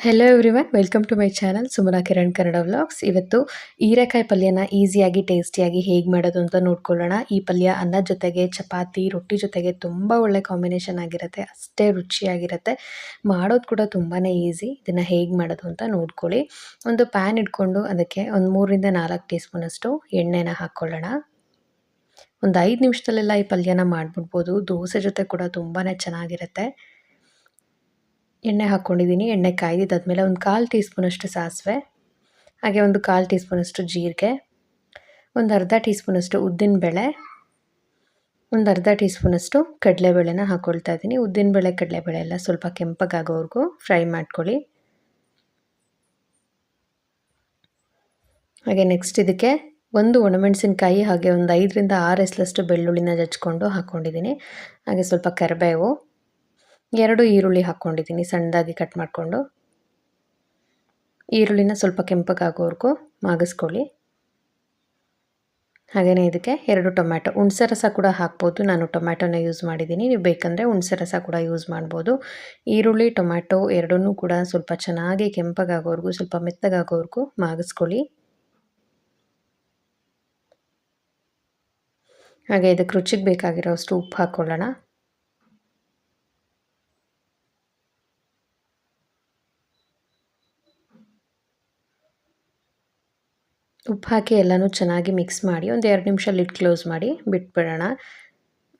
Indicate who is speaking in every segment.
Speaker 1: Hello everyone welcome to my channel Sumana Kiran Kannada vlogs ಇವತ್ತು ಹೀರೆಕಾಯಿ ಪಲ್ಯನ ಈಸಿಯಾಗಿ ಟೇಸ್ಟಿಯಾಗಿ ಹೇಗೆ ಮಾಡೋದು ಅಂತ ನೋಡ್ಕೊಳ್ಳೋಣ. ಈ ಪಲ್ಯ ಅನ್ನ ಜೊತೆಗೆ ಚಪಾತಿ, ರೊಟ್ಟಿ ಜೊತೆಗೆ ತುಂಬ ಒಳ್ಳೆ ಕಾಂಬಿನೇಷನ್ ಆಗಿರುತ್ತೆ, ಅಷ್ಟೇ ರುಚಿಯಾಗಿರುತ್ತೆ. ಮಾಡೋದು ಕೂಡ ತುಂಬಾ ಈಸಿ ಇದನ್ನು ಹೇಗೆ ಮಾಡೋದು ಅಂತ ನೋಡ್ಕೊಳ್ಳಿ. ಒಂದು ಪ್ಯಾನ್ ಇಟ್ಕೊಂಡು ಅದಕ್ಕೆ ಒಂದು ಮೂರಿಂದ ನಾಲ್ಕು ಟೀ ಸ್ಪೂನಷ್ಟು ಎಣ್ಣೆನ ಹಾಕ್ಕೊಳ್ಳೋಣ ಒಂದು ಐದು ನಿಮಿಷದಲ್ಲೆಲ್ಲ ಈ ಪಲ್ಯನ ಮಾಡಿಬಿಡ್ಬೋದು, ದೋಸೆ ಜೊತೆ ಕೂಡ ತುಂಬಾ ಚೆನ್ನಾಗಿರುತ್ತೆ. ಎಣ್ಣೆ ಹಾಕ್ಕೊಂಡಿದ್ದೀನಿ, ಎಣ್ಣೆ ಕಾಯ್ದಿದ್ದಾದ್ಮೇಲೆ ಒಂದು ಕಾಲು ಟೀ ಸ್ಪೂನಷ್ಟು ಸಾಸಿವೆ, ಹಾಗೆ ಒಂದು ಕಾಲು ಟೀ ಸ್ಪೂನಷ್ಟು ಜೀರಿಗೆ, ಒಂದು ಅರ್ಧ ಟೀ ಸ್ಪೂನಷ್ಟು ಉದ್ದಿನಬೇಳೆ ಒಂದು ಅರ್ಧ ಟೀ ಸ್ಪೂನಷ್ಟು ಕಡಲೆಬೇಳೆನ ಹಾಕ್ಕೊಳ್ತಾ ಇದ್ದೀನಿ. ಉದ್ದಿನಬೇಳೆ ಕಡಲೆಬೇಳೆ ಎಲ್ಲ ಸ್ವಲ್ಪ ಕೆಂಪಗಾಗೋವರೆಗೂ ಫ್ರೈ ಮಾಡ್ಕೊಳ್ಳಿ. ಹಾಗೆ ನೆಕ್ಸ್ಟ್ ಇದಕ್ಕೆ ಒಂದು ಒಣಮೆಣಸಿನ್ಕಾಯಿ, ಹಾಗೆ ಒಂದು ಐದರಿಂದ ಆರು ಎಸ್ಲಷ್ಟು ಬೆಳ್ಳುಳ್ಳಿನ ಜಚ್ಕೊಂಡು ಹಾಕ್ಕೊಂಡಿದ್ದೀನಿ ಹಾಗೆ ಸ್ವಲ್ಪ ಕರಿಬೇವು ಎರಡು ಈರುಳ್ಳಿ ಹಾಕ್ಕೊಂಡಿದ್ದೀನಿ, ಸಣ್ಣದಾಗಿ ಕಟ್ ಮಾಡಿಕೊಂಡು. ಈರುಳ್ಳಿನ ಸ್ವಲ್ಪ ಕೆಂಪಗಾಗೋವರೆಗೂ ಮಾಗಿಸ್ಕೊಳ್ಳಿ. ಹಾಗೆಯೇ ಇದಕ್ಕೆ ಎರಡು ಟೊಮ್ಯಾಟೊ. ಹುಣಸೆ ರಸ ಕೂಡ ಹಾಕ್ಬೋದು. ನಾನು ಟೊಮ್ಯಾಟೊನ ಯೂಸ್ ಮಾಡಿದ್ದೀನಿ. ನೀವು ಬೇಕಂದರೆ ಹುಣಸೆ ರಸ ಕೂಡ ಯೂಸ್ ಮಾಡ್ಬೋದು. ಈರುಳ್ಳಿ, ಟೊಮ್ಯಾಟೊ ಎರಡನ್ನೂ ಕೂಡ ಸ್ವಲ್ಪ ಚೆನ್ನಾಗಿ ಕೆಂಪಗಾಗೋವರೆಗೂ, ಸ್ವಲ್ಪ ಮೆತ್ತಗಾಗೋವರೆಗೂ ಮಾಗಿಸ್ಕೊಳ್ಳಿ. ಹಾಗೆ ಇದಕ್ಕೆ ರುಚಿಗೆ ಬೇಕಾಗಿರೋ ಅಷ್ಟು ಉಪ್ಪು ಹಾಕ್ಕೊಳ್ಳೋಣ. ಉಪ್ಪು ಹಾಕಿ ಎಲ್ಲನೂ ಚೆನ್ನಾಗಿ ಮಿಕ್ಸ್ ಮಾಡಿ ಒಂದು ಎರಡು ನಿಮಿಷ ಲಿಡ್ ಕ್ಲೋಸ್ ಮಾಡಿ ಬಿಟ್ಬಿಡೋಣ.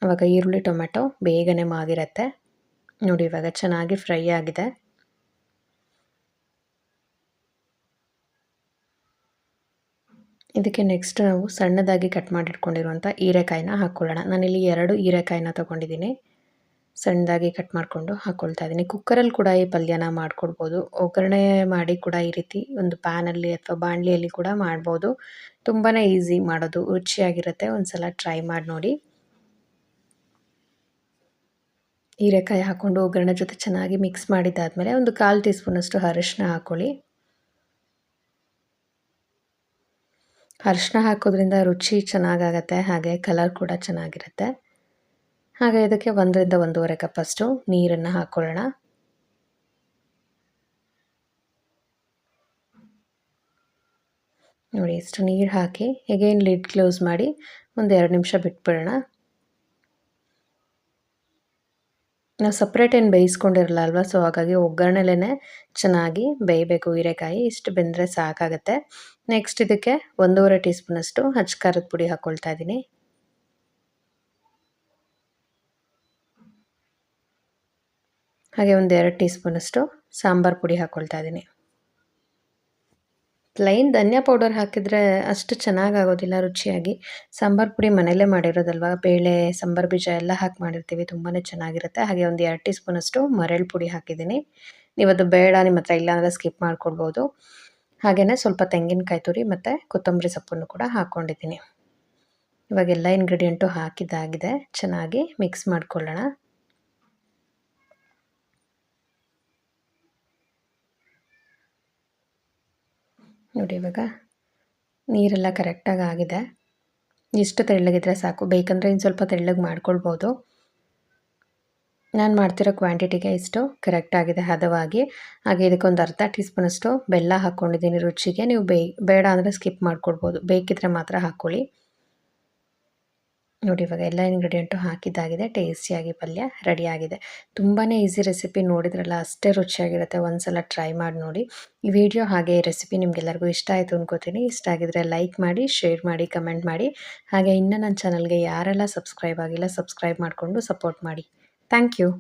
Speaker 1: ಆವಾಗ ಈರುಳ್ಳಿ ಟೊಮೆಟೊ ಬೇಗನೆ ಮಾಗಿರತ್ತೆ ನೋಡಿ ಇವಾಗ ಚೆನ್ನಾಗಿ ಫ್ರೈ ಆಗಿದೆ. ಇದಕ್ಕೆ ನೆಕ್ಸ್ಟ್ ನಾವು ಸಣ್ಣದಾಗಿ ಕಟ್ ಮಾಡಿಟ್ಕೊಂಡಿರುವಂಥ ಹೀರೆಕಾಯಿನ ಹಾಕ್ಕೊಳ್ಳೋಣ ನಾನಿಲ್ಲಿ ಎರಡು ಹೀರೆಕಾಯಿನ ತೊಗೊಂಡಿದ್ದೀನಿ. ಸಣ್ಣದಾಗಿ ಕಟ್ ಮಾಡಿಕೊಂಡು ಹಾಕ್ಕೊಳ್ತಾ ಇದ್ದೀನಿ. ಕುಕ್ಕರಲ್ಲಿ ಕೂಡ ಈ ಪಲ್ಯನ ಮಾಡ್ಕೊಡ್ಬೋದು. ಒಗ್ಗರಣೆ ಮಾಡಿ ಕೂಡ ಈ ರೀತಿ ಒಂದು ಪ್ಯಾನಲ್ಲಿ ಅಥವಾ ಬಾಣಲಿಯಲ್ಲಿ ಕೂಡ ಮಾಡ್ಬೋದು. ತುಂಬಾ ಈಸಿ ಮಾಡೋದು. ರುಚಿಯಾಗಿರುತ್ತೆ. ಒಂದು ಸಲ ಟ್ರೈ ಮಾಡಿ ನೋಡಿ. ಹೀರೆಕಾಯಿ ಹಾಕ್ಕೊಂಡು ಒಗ್ಗರಣೆ ಜೊತೆ ಚೆನ್ನಾಗಿ ಮಿಕ್ಸ್ ಮಾಡಿದ್ದಾದಮೇಲೆ ಒಂದು ಕಾಲು ಟೀ ಸ್ಪೂನಷ್ಟು ಅರಿಶಿನ ಹಾಕ್ಕೊಳ್ಳಿ ಅರಿಶಿನ ಹಾಕೋದ್ರಿಂದ ರುಚಿ ಚೆನ್ನಾಗಾಗತ್ತೆ. ಹಾಗೆ ಕಲರ್ ಕೂಡ ಚೆನ್ನಾಗಿರುತ್ತೆ. ಹಾಗೆ ಇದಕ್ಕೆ ಒಂದರಿಂದ ಒಂದೂವರೆ ಕಪ್ಪಷ್ಟು ನೀರನ್ನು ಹಾಕ್ಕೊಳ್ಳೋಣ ನೋಡಿ, ಇಷ್ಟು ನೀರು ಹಾಕಿ ಎಗೇನ್ ಲಿಡ್ ಕ್ಲೋಸ್ ಮಾಡಿ ಒಂದು ಎರಡು ನಿಮಿಷ ಬಿಟ್ಬಿಡೋಣ. ನಾವು ಸಪ್ರೇಟ್ ಏನು ಬೇಯಿಸ್ಕೊಂಡಿರಲ್ಲ ಅಲ್ವಾ? ಸೊ ಹಾಗಾಗಿ ಒಗ್ಗರಣೆಲೇ ಚೆನ್ನಾಗಿ ಬೇಯಬೇಕು ಹೀರೆಕಾಯಿ. ಇಷ್ಟು ಬೆಂದರೆ ಸಾಕಾಗುತ್ತೆ. ನೆಕ್ಸ್ಟ್ ಇದಕ್ಕೆ ಒಂದೂವರೆ ಟೀ ಸ್ಪೂನಷ್ಟು ಹಚ್ಚ ಖಾರದ ಪುಡಿ ಹಾಕ್ಕೊಳ್ತಾ ಇದ್ದೀನಿ ಹಾಗೆ ಒಂದು ಎರಡು ಟೀ ಸ್ಪೂನಷ್ಟು ಸಾಂಬಾರು ಪುಡಿ ಹಾಕ್ಕೊಳ್ತಾ ಇದ್ದೀನಿ. ಪ್ಲೈನ್ ಧನಿಯಾ ಪೌಡರ್ ಹಾಕಿದರೆ ಅಷ್ಟು ಚೆನ್ನಾಗಾಗೋದಿಲ್ಲ ರುಚಿಯಾಗಿ. ಸಾಂಬಾರು ಪುಡಿ ಮನೆಯಲ್ಲೇ ಮಾಡಿರೋದಲ್ವ? ಬೇಳೆ, ಸಾಂಬಾರು ಬೀಜ ಎಲ್ಲ ಹಾಕಿ ಮಾಡಿರ್ತೀವಿ ತುಂಬಾ ಚೆನ್ನಾಗಿರುತ್ತೆ. ಹಾಗೆ ಒಂದು ಎರಡು ಟೀ ಸ್ಪೂನಷ್ಟು ಮರಳು ಪುಡಿ ಹಾಕಿದ್ದೀನಿ. ನೀವು ಅದು ಬೇಡ, ನಿಮ್ಮ ಹತ್ರ ಇಲ್ಲಾಂದರೆ ಸ್ಕಿಪ್ ಮಾಡ್ಕೊಡ್ಬೋದು. ಹಾಗೆಯೇ ಸ್ವಲ್ಪ ತೆಂಗಿನಕಾಯಿ ತುರಿ ಮತ್ತು ಕೊತ್ತಂಬರಿ ಸೊಪ್ಪನ್ನು ಕೂಡ ಹಾಕ್ಕೊಂಡಿದ್ದೀನಿ ಇವಾಗೆಲ್ಲ ಇಂಗ್ರೀಡಿಯೆಂಟು ಹಾಕಿದ್ದಾಗಿದೆ. ಚೆನ್ನಾಗಿ ಮಿಕ್ಸ್ ಮಾಡ್ಕೊಳ್ಳೋಣ. ನೋಡಿ ಇವಾಗ. ನೀರೆಲ್ಲ ಕರೆಕ್ಟಾಗಿ ಆಗಿದೆ. ಇಷ್ಟು ತೆಳ್ಳಗಿದ್ರೆ ಸಾಕು. ಬೇಕಂದರೆ ಇನ್ನು ಸ್ವಲ್ಪ ತೆಳ್ಳಗೆ ಮಾಡ್ಕೊಳ್ಬೋದು. ನಾನು ಮಾಡ್ತಿರೋ ಕ್ವಾಂಟಿಟಿಗೆ ಇಷ್ಟು ಕರೆಕ್ಟಾಗಿದೆ ಹದವಾಗಿ. ಹಾಗೆ ಇದಕ್ಕೊಂದು ಅರ್ಧ ಟೀ ಸ್ಪೂನಷ್ಟು ಬೆಲ್ಲ ಹಾಕ್ಕೊಂಡಿದ್ದೀನಿ ರುಚಿಗೆ. ನೀವು ಬೇಡ ಅಂದರೆ ಸ್ಕಿಪ್ ಮಾಡ್ಕೊಳ್ಬೋದು. ಬೇಕಿದ್ರೆ ಮಾತ್ರ ಹಾಕ್ಕೊಳ್ಳಿ. ನೋಡಿ ಇವಾಗ ಎಲ್ಲ ಇಂಗ್ರೀಡಿಯೆಂಟು ಹಾಕಿದ್ದಾಗಿದೆ ಟೇಸ್ಟಿಯಾಗಿ ಪಲ್ಯ ರೆಡಿಯಾಗಿದೆ ತುಂಬಾ ಈಸಿ ರೆಸಿಪಿ ನೋಡಿದ್ರಲ್ಲ, ಅಷ್ಟೇ ರುಚಿಯಾಗಿರುತ್ತೆ ಒಂದು ಸಲ ಟ್ರೈ ಮಾಡಿ ನೋಡಿ. ಈ ವಿಡಿಯೋ ಹಾಗೆ ಈ ರೆಸಿಪಿ ನಿಮಗೆಲ್ಲರಿಗೂ ಇಷ್ಟ ಆಯಿತು ಅನ್ಕೋತೀನಿ. ಇಷ್ಟ ಆಗಿದ್ರೆ ಲೈಕ್ ಮಾಡಿ ಶೇರ್ ಮಾಡಿ ಕಮೆಂಟ್ ಮಾಡಿ. ಹಾಗೆ ಇನ್ನೂ ನನ್ನ ಚಾನಲ್ಗೆ ಯಾರೆಲ್ಲ ಸಬ್ಸ್ಕ್ರೈಬ್ ಆಗಿಲ್ಲ ಸಬ್ಸ್ಕ್ರೈಬ್ ಮಾಡಿಕೊಂಡು ಸಪೋರ್ಟ್ ಮಾಡಿ. Thank you